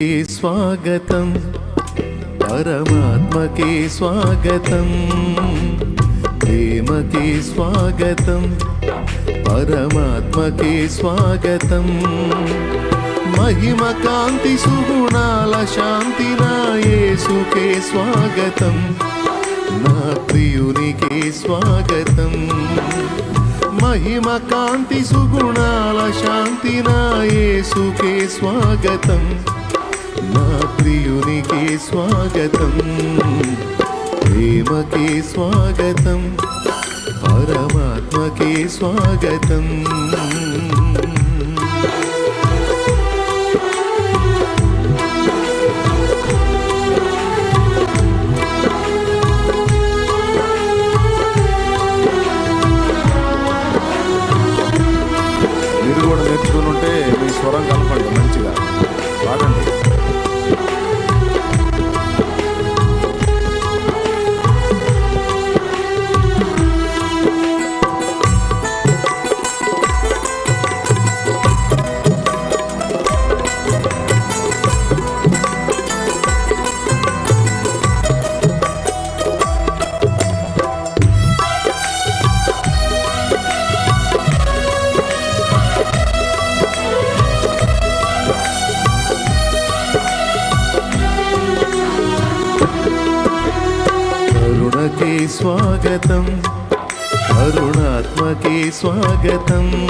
స్వాగతం? పరమాత్మకే స్వాగతం. ప్రేమకే స్వాగతం. పరమాత్మకే స్వాగతం. మహిమ కాంతి సుగుణాల శాంతి నా యేసుకే స్వాగతం. నా ప్రియునికి స్వాగతం ప్రేమకి స్వాగతం పరమాత్మకి స్వాగతం. స్వాగతం మీరు కూడా నేర్చుకుని ఉంటే మీ స్వరం కలపండి మంచిగా. పాడండి స్వాగతం. కరుణాత్మకే స్వాగతం.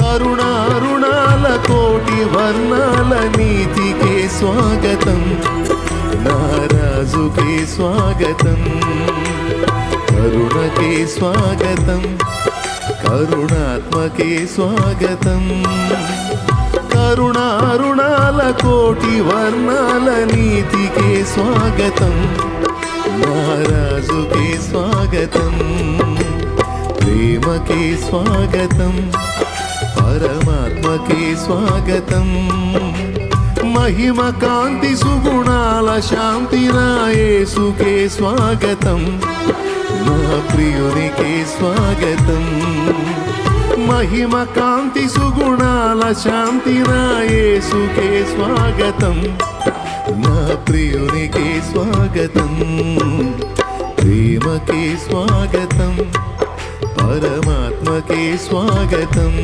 కరుణారుణాల కోటి వర్ణాల నీతికే స్వాగతం. నారాజుకే స్వాగతం. కరుణకే స్వాగతం. కరుణాత్మకే స్వాగతం. కరుణారుణాల కోటి వర్ణాల నీతికే స్వాగతం. నారాజుకే స్వాగతం ప్రేమకి స్వాగతం పరమాత్మకి స్వాగతం. మహిమ కాంతి సుగుణాల శాంతి నాయసుకే స్వాగతం నా ప్రియునికే స్వాగతం. మహిమ కాంతి సుగుణాల శాంతి నాయసుకే స్వాగతం నా ప్రియునికే స్వాగతం. ప్రేమకే స్వాగతం పరమాత్మకే స్వాగతం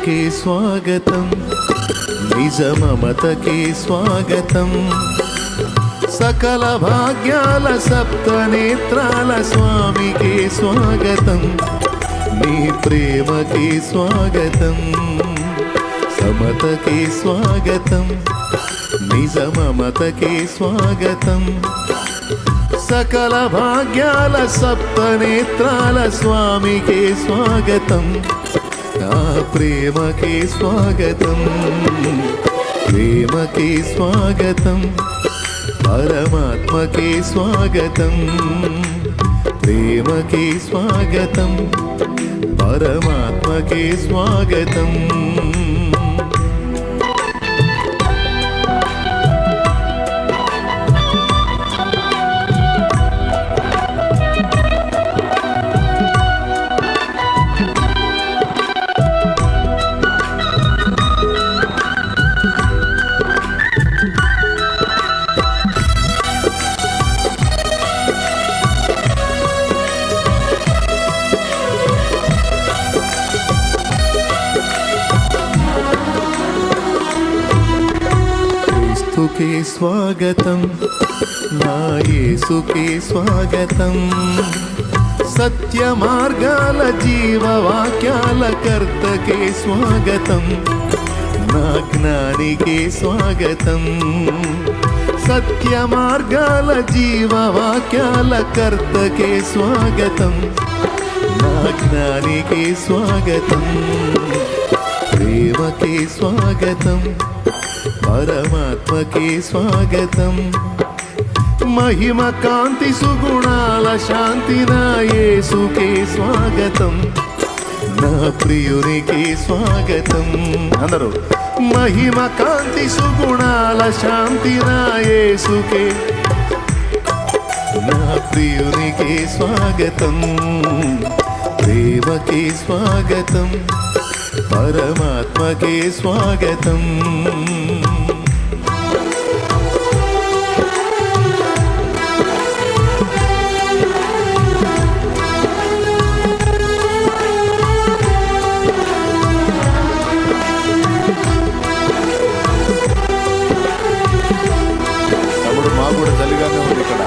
సమతకే స్వాగతం. నిజమమతకే స్వాగతం. సకల భాగ్యాల సప్తనేత్రాల స్వామికే స్వాగతం. నీ ప్రేమకే స్వాగతం. సమతకే స్వాగతం. నిజమమతకే స్వాగతం. సకల భాగ్యాల సప్తనేత్రాల స్వామికే స్వాగతం. ప్రేమకి స్వాగతం. ప్రేమకి స్వాగతం. పరమాత్మకి స్వాగతం. ప్రేమకి స్వాగతం. పరమాత్మకి స్వాగతం. క్రీస్తుకే స్వాగతం. నా యేసుకే స్వాగతం. సత్య మార్గాల జీవవాక్యాల కర్తకే స్వాగతం. నా జ్ఞానికే స్వాగతం. సత్య మార్గాల జీవవాక్యాల కర్తకే స్వాగతం. నా పరమాత్మకే స్వాగతం. మహిమ కాంతి సుగుణాల శాంతి నా యేసుకే స్వాగతం. నా ప్రియునికి స్వాగతం. అందరూ. మహిమ కాంతి సుగుణాల శాంతి నా యేసుకే. నా ప్రియునికి స్వాగతం. ప్రేమకి స్వాగతం. పరమాత్మకే స్వాగతం. కూడా ఉంది ఇక్కడ.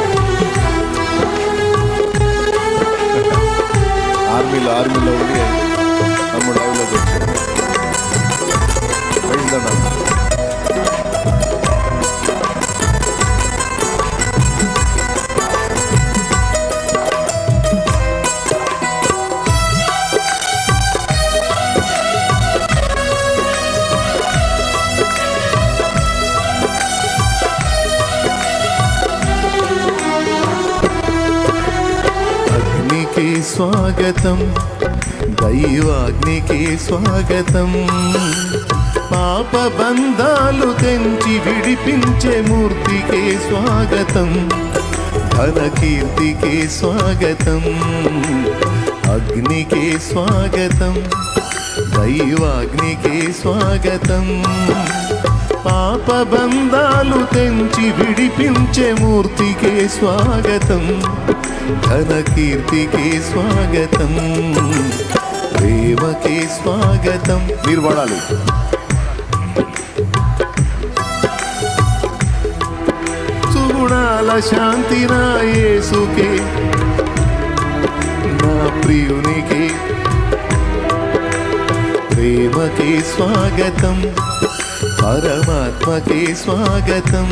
ఆర్మీలో ఆర్మీలో ఉండి 만들어졌죠. అగ్నికి స్వాగతం. దైవాగ్నికి స్వాగతం. పాప బంధాలు తెంచి విడిపించే మూర్తికే స్వాగతం. ధనకీర్తికే స్వాగతం. అగ్నికే స్వాగతం. దైవాగ్నికే స్వాగతం. పాప బంధాలు తెంచి విడిపించే మూర్తికే స్వాగతం. ఘన కీర్తికి స్వాగతం. ప్రేమకి స్వాగతం. మీరు పడాలి సుగుణాల శాంతి నా యేసుకే నా ప్రియునికి. ప్రేమకి స్వాగతం. పరమాత్మకి స్వాగతం.